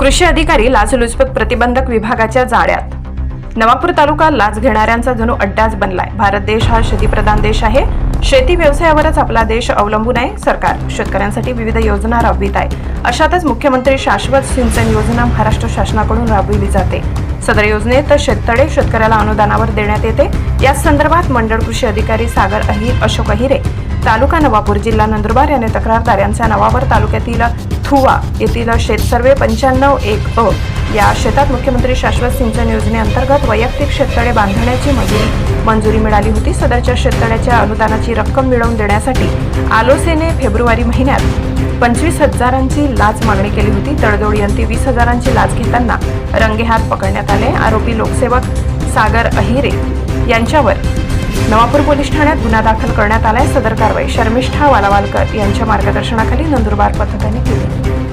कृषी अधिकारी लाचलुचपत प्रतिबंधक विभागाच्या जाळ्यात. नवापूर तालुका लाच घेणाऱ्यांचा जणू अड्डाच बनलाय. भारत देश हा शेतीप्रधान देश आहे. शेती व्यवसायावरच आपला देश अवलंबून आहे. सरकार शेतकऱ्यांसाठी विविध योजना राबवित आहे. अशातच मुख्यमंत्री शाश्वत सिंचन योजना महाराष्ट्र शासनाकडून राबविली जाते. सदर योजनेत शेततळे शेतकऱ्याला अनुदानावर देण्यात येते. या संदर्भात मंडळ कृषी अधिकारी सागर अहिर अशोक अहिरे तालुका नवापूर जिल्हा नंदुरबार याने तक्रारदार यांच्या नावावर तालुक्यातील थुवा येथील शेत सर्वे पंच्याण्णव एक अ या शेतात मुख्यमंत्री शाश्वत सिंचन योजनेअंतर्गत वैयक्तिक शेततळे बांधण्याची मंजुरी मंजुरी मिळाली होती. सदरच्या शेततळ्याच्या अनुदानाची रक्कम मिळवून देण्यासाठी आलोसेने फेब्रुवारी महिन्यात पंचवीस हजारांची लाच मागणी केली होती. तडजोडी यंती वीस हजारांची लाच घेताना रंगेहात पकडण्यात आले. आरोपी लोकसेवक सागर अहिरे यांच्यावर नवापूर पोलीस ठाण्यात गुन्हा दाखल करण्यात आलाय. सदर कारवाई शर्मिष्ठा वालावालकर यांच्या मार्गदर्शनाखाली नंदुरबार पथकाने केली.